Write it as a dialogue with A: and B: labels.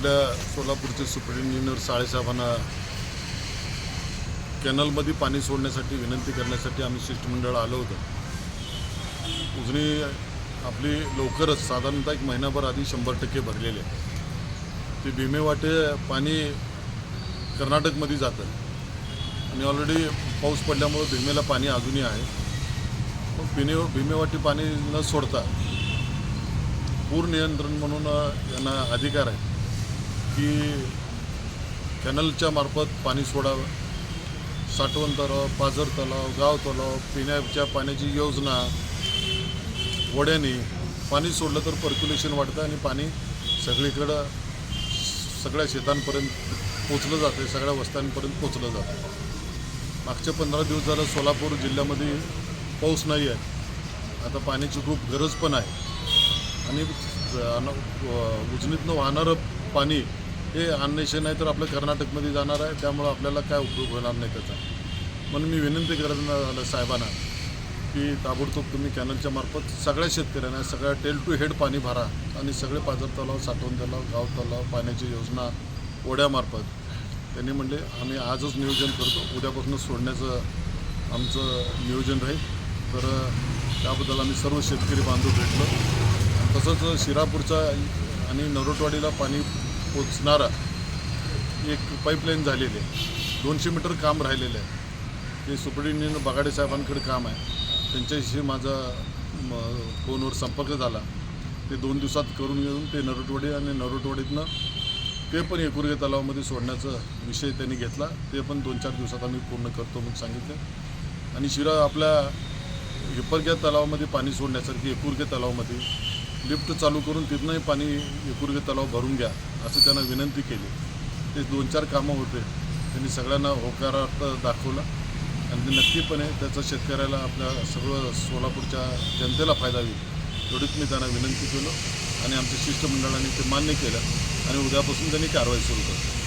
A: आपल्या सोलापूरचे सुप्रिंटेंडेंट साळेसाहेबांना कॅनलमध्ये पाणी सोडण्यासाठी विनंती करण्यासाठी आम्ही शिष्टमंडळ आलो होतो. उजनी आपली लवकरच साधारणतः एक महिनाभर आधी शंभर टक्के भरलेले. आहे. ते भीमेवाटे पाणी कर्नाटकमध्ये जातं. आणि ऑलरेडी पाऊस पडल्यामुळं भीमेला पाणी अजूनही आहे. मग भीमे भीमेवाटी पाणी न सोडता पूर नियंत्रण म्हणून यांना अधिकार आहे. की कॅनलच्या मार्फत पाणी सोडावं. साठवण तलाव पाझर तलाव गाव तलाव पिण्याच्या पाण्याची योजना वड्याने. पाणी सोडलं तर पर्क्युलेशन वाढतं आणि पाणी सगळीकडं सगळ्या शेतांपर्यंत पोचलं जातं सगळ्या वस्त्यांपर्यंत पोचलं जातं. मागच्या पंधरा दिवस झालं सोलापूर जिल्ह्यामध्ये पाऊस नाही आहे. आता पाण्याची खूप गरज पण आहे. आणि उजनीतनं वाहणारं पाणी हे अन्वेषण आहे तर आपलं कर्नाटकमध्ये जाणार आहे त्यामुळं आपल्याला काय उपयोग होणार नाही त्याचा. म्हणून मी विनंती करत आलं साहेबांना की ताबडतोब तुम्ही कॅनलच्या मार्फत सगळ्या शेतकऱ्यांना सगळ्या टेल टू हेड पाणी भरा आणि सगळे पाझर तलाव साठवण तलाव गाव तलाव पाण्याची योजना ओढ्यामार्फत. त्यांनी म्हणले आम्ही आजच नियोजन करतो उद्यापासून सोडण्याचं आमचं नियोजन राहील. तर त्याबद्दल आम्ही सर्व शेतकरी बांधव भेटलो. तसंच शिरापूरचा आणि नरोटवाडीला पाणी पोचणारा एक पाईपलाईन झालेली आहे. दोनशे मीटर काम राहिलेलं आहे. ते सुप्रिंटेंडेंट बगाडे साहेबांकडे काम आहे. त्यांच्याशी माझा फोनवर संपर्क झाला. ते दोन दिवसात करून घेऊन ते नरोटवाडी आणि नरोटवाडीतनं ते पण एकुर्गे तलावामध्ये सोडण्याचा विषय त्यांनी घेतला. ते पण दोन चार दिवसात आम्ही पूर्ण करतो म्हणून सांगितलं. आणि शिरा आपल्या हिपरग्या तलावामध्ये पाणी सोडण्यासारखी एकुर्गे तलावामध्ये लिफ्ट चालू करून तिथनंही पाणी एकुर्गे तलाव भरून घ्या असं त्यांना विनंती केली. ते दोन चार कामं होते. त्यांनी सगळ्यांना होकारार्थ दाखवला. आणि ते नक्कीपणे त्याचा शेतकऱ्याला आपल्या सर्व सोलापूरच्या जनतेला फायदा होईल एवढीच मी त्यांना विनंती केलं. आणि आमच्या शिष्टमंडळाने ते मान्य केलं. आणि उद्यापासून त्यांनी कारवाई सुरू करतो